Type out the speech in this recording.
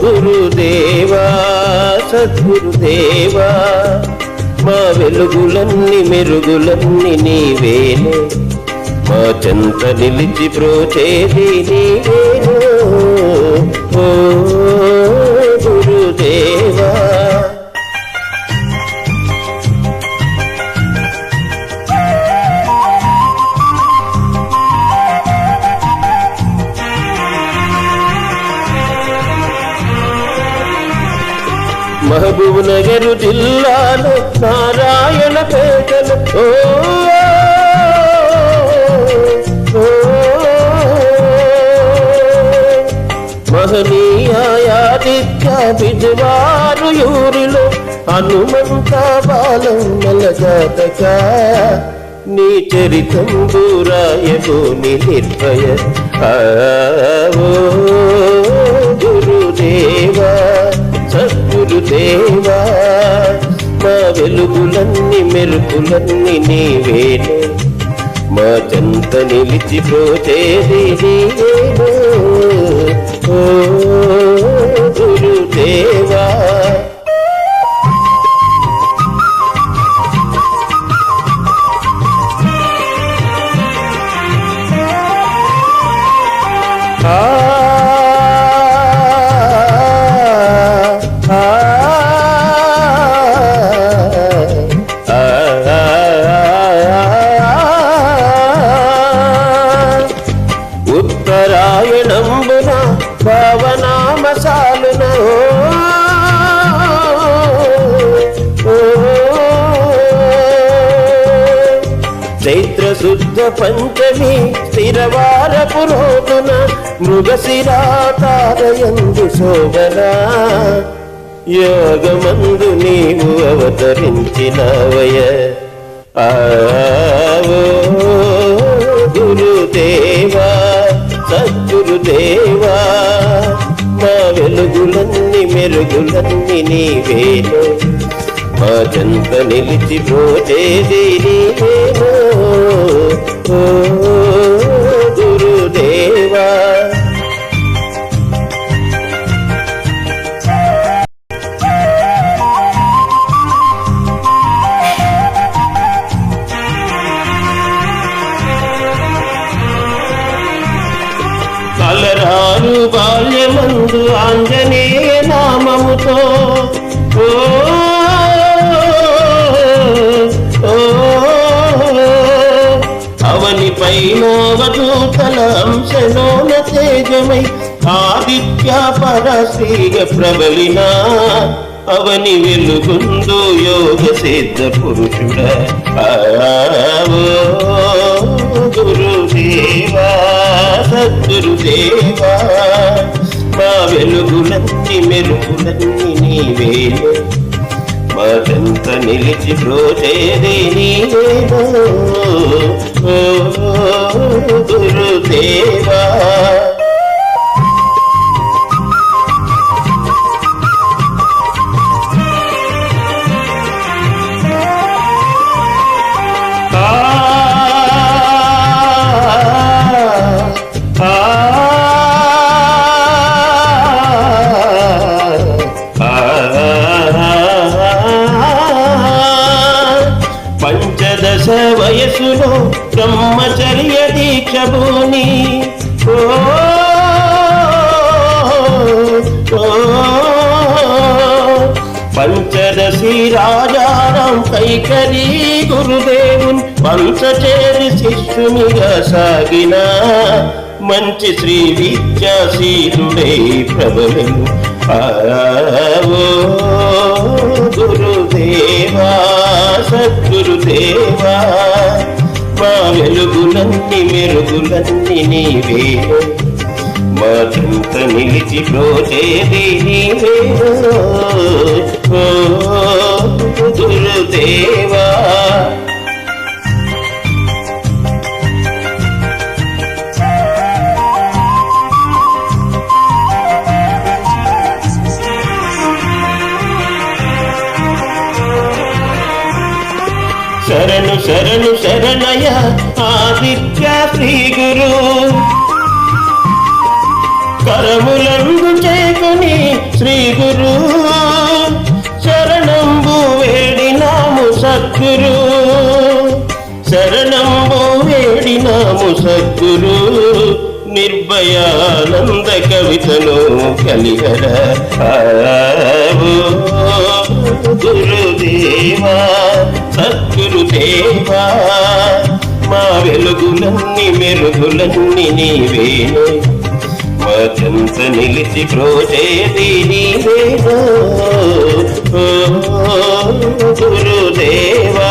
గురుదేవా సద్గురుదేవా మా వెలుగులన్నీ మెరుగులన్నీ నీవేనే మా చెంత నిలిచి ప్రోచేది నీవేనో ఓ మహబూబ్ నగరు జిల్లాలో నారాయణ పేటలు. ఓ, మహనీయాదిత్య బిజవారు యూరిలో హనుమంత బాలం మలజాతక నీ చరితం దూరాయో నిర్భయ. ఓ. సద్గురుదేవా మా వెలుగులన్నీ మెరుపులన్నీ నీవేనే. మా చెంత నిలిచిపోతేది ఓ గురుదేవా. ఆ చైత్ర శుద్ధ పంచమి స్థిరవారపు రోజున మృగశిరాతారయందు శోభనా. యోగమందు నీవు అవతరించినవయ ఆవో గురుదేవా సద్గురుదేవా మా వెలుగులన్నీ మెరుగులన్నీ నీవేను మా చెంత నిలిచి పోచేది బాల్యమందు ఆంజనేయ నామముతో. ఓ ఓ, అవని పైన అవధూతల అంశలోన తేజమై ఆదిత్య పరశ్రీగ ప్రబలిన అవని వెలుగుందు యోగ సిద్ధ పురుషుడ గురుదేవా సద్గురుదేవా. వెలుగులన్నీ మెరుగులన్నీ నీవేను మా నిలిచి ప్రోచేది నీవేదో గురుదేవా దశ వయసులో బ్రహ్మచర్య దీక్ష భూని ఓ పంచదశి రాజారాం కైకరీ గురుదేవుని పంచచేరి శిష్యునిగా సాగిన మంచి శ్రీ విద్యాశీలుడే ప్రబలము ఆవో గురుదేవా సద్గురుదేవా మా వెలుగులన్నీ మెరుగులన్నీ నీవే. మా చింత నిలిచి ప్రోచేది నీవేనో ఓ శరణు శరణయ ఆదిత్య శ్రీ గురు. కరములందు చేకుని శ్రీ గురు. శరణంబు వేడినాము సద్గురు. శరణంబు వేడినాము సద్గురు. నిర్భయానంద కవితను కలిగర గురుదేవా. సద్గురుదేవా మా వెలుగులన్నీ మెరుగులన్నీ నీవే మా చెంత నిలిచి ప్రోచేది నీవేనా గురుదేవా.